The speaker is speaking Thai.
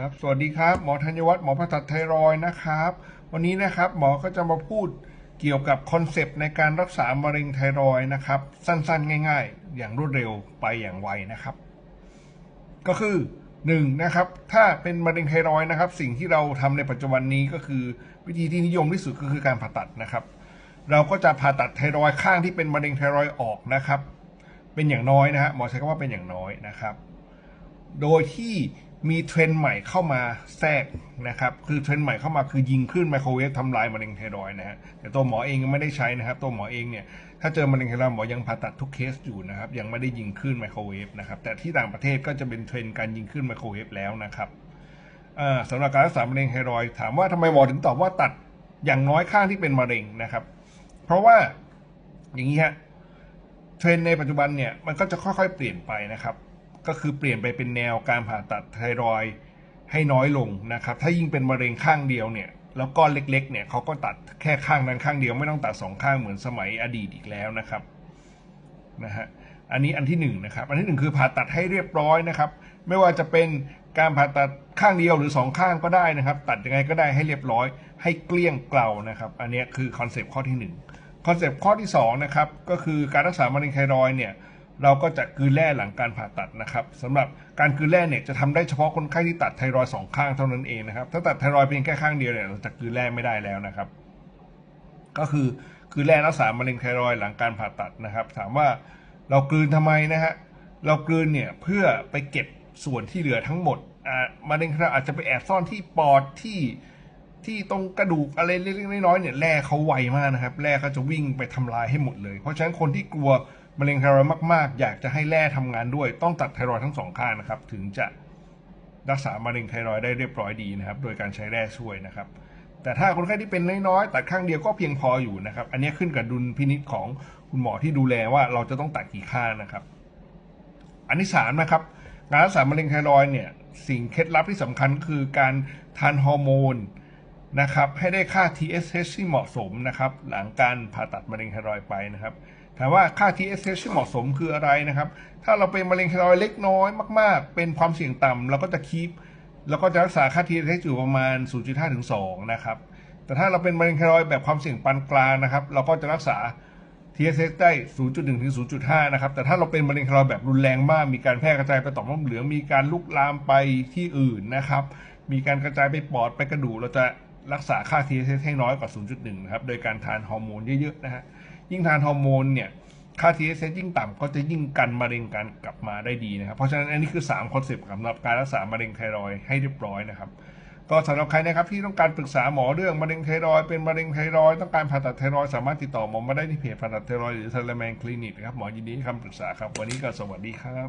ครับสวัสดีครับ หมอธัญวัฒน์หมอผ่าตัดไทรอยนะครับ วันนี้นะครับหมอก็จะมาพูดเกี่ยวกับคอนเซปต์ในการรักษามะเร็งไทรอยนะครับ สั้นๆ ง่าย ๆ อย่างรวดเร็วไปอย่างไวนะครับ ก็คือหนึ่งนะครับถ้าเป็นมะเร็งไทรอยนะครับ สิ่งที่เราทำในปัจจุบันนี้ก็คือ วิธีที่นิยมที่สุดก็คือการผ่าตัดนะครับ เราก็จะผ่าตัดไทรอยข้างที่เป็นมะเร็งไทรอยออกนะครับ เป็นอย่างน้อยนะฮะหมอใช้คำว่าเป็นอย่างน้อยนะครับ โดยที่ มีเทรนด์ใหม่เข้ามาแทรกนะครับ คือเทรนด์ใหม่เข้ามาคือยิงขึ้นไมโครเวฟทำลายมะเร็งไทรอยด์นะฮะ แต่ตัวหมอเองยังไม่ได้ใช้นะครับ ตัวหมอเองเนี่ย ถ้าเจอมะเร็งไทรอยด์หมอยังผ่าตัดทุกเคสอยู่นะครับ ยังไม่ได้ยิงขึ้นไมโครเวฟนะครับ แต่ที่ต่างประเทศก็จะเป็นเทรนด์การยิงขึ้นไมโครเวฟแล้วนะครับอ่าสำหรับการรักษามะเร็งไทรอยด์ถามว่าทำไมหมอถึงตอบว่าตัดอย่างน้อยข้างที่เป็นมะเร็งนะครับ เพราะว่าอย่างนี้ฮะ เทรนด์ในปัจจุบันเนี่ย มันก็จะค่อยๆเปลี่ยนไปนะครับ ก็คือเปลี่ยนไปเป็นแนวการผ่าตัดไทรอยด์ให้น้อยลงนะครับ ถ้ายิ่งเป็นมะเร็งข้างเดียวเนี่ย แล้วก้อนเล็กๆเนี่ยเขาก็ตัดแค่ข้างนั้นข้างเดียวไม่ต้องตัดสองข้างเหมือนสมัยอดีตอีกแล้วนะครับนะฮะอันนี้อันที่หนึ่งนะครับ อันที่หนึ่งคือผ่าตัดให้เรียบร้อยนะครับ ไม่ว่าจะเป็นการผ่าตัดข้างเดียวหรือสองข้างก็ได้นะครับ ตัดยังไงก็ได้ให้เรียบร้อย ให้เกลี้ยงเกลานะครับ อันนี้คือคอนเซปต์ข้อที่หนึ่งคอนเซปต์ข้อที่2นะครับ ก็คือการรักษามะเร็งไทรอยด์เนี่ย เราก็จะกืนแร่หลังการผ่าตัดนะครับสำหรับการกืนแร่เนี่ยจะทำได้เฉพาะคนไข้ที่ตัดไทรอยสองข้างเท่านั้นเองนะครับ ถ้าตัดไทรอยเพียงแค่ข้างเดียวเนี่ยเราจะกืนแร่ไม่ได้แล้วนะครับ ก็คือคือแร่รักษามะเร็งไทรอยหลังการผ่าตัดนะครับ ถามว่าเรากลืนทำไมนะฮะเรากลืนเนี่ยเพื่อไปเก็บส่วนที่เหลือทั้งหมดมะเร็งไทรอยอาจจะไปแอบซ่อนที่ปอดที่ที่ตรงกระดูกอะไรเล็กๆน้อยๆเนี่ยแร่เขาไวมากนะครับแร่เขาจะวิ่งไปทำลายให้หมดเลย เพราะฉะนั้นคนที่กลัว มะเร็งไทรอยด์มาก ๆ อยากจะให้แร่ทำงานด้วย ต้องตัดไทรอยด์ทั้งสองข้างนะครับ ถึงจะรักษามะเร็งไทรอยด์ได้เรียบร้อยดีนะครับ โดยการใช้แร่ช่วยนะครับ แต่ถ้าคนไข้ที่เป็นน้อยๆตัดข้างเดียวก็เพียงพออยู่นะครับ อันนี้ขึ้นกับดุลพินิจของคุณหมอที่ดูแลว่าเราจะต้องตัดกี่ข้างนะครับ อันที่สามนะครับการรักษามะเร็งไทรอยด์เนี่ยสิ่งเคล็ดลับที่สำคัญก็คือการทานฮอร์โมนนะครับให้ได้ค่า TSH ที่เหมาะสมนะครับ หลังการผ่าตัดมะเร็งไทรอยด์ไปนะครับ ถามว่าค่า TSH ที่เหมาะสมคืออะไรนะครับ ถ้าเราเป็นมะเร็งไทรอยเล็กน้อยมาก ๆ เป็นความเสี่ยงต่ำเราก็จะคีปเราก็จะรักษาค่า TSH อยู่ประมาณ 0.5 ถึง 2 นะครับ แต่ถ้าเราเป็นมะเร็งไทรอยแบบความเสี่ยงปานกลางนะครับ เราก็จะรักษา TSH ได้ 0.1 ถึง 0.5 นะครับ แต่ถ้าเราเป็นมะเร็งไทรอยแบบรุนแรงมาก มีการแพร่กระจายไปต่อมน้ำเหลือง มีการลุกลามไปที่อื่นนะครับ มีการกระจายไปปอดไปกระดูก เราจะรักษาค่า TSH ให้น้อยกว่า 0.1 นะครับ โดยการทานฮอร์โมนเยอะ ๆ นะฮะ ยิ่งทานฮอร์โมนเนี่ยค่า TSH ยิ่งต่ำก็จะยิ่งกันมะเร็งการกลับมาได้ดีนะครับ เพราะฉะนั้นอันนี้คือ3คอนเซปต์สำหรับการรักษามะเร็งไทรอยให้เรียบร้อยนะครับ ก็สำหรับใครนะครับที่ต้องการปรึกษาหมอเรื่องมะเร็งไทรอยเป็นมะเร็งไทรอยต้องการผ่าตัดไทรอยสามารถติดต่อหมอมาได้ที่เพจผ่าตัดไทรอยหรือเทเลแมนคลินิกนะครับหมอยินดีให้คำปรึกษาครับ วันนี้ก็สวัสดีครับ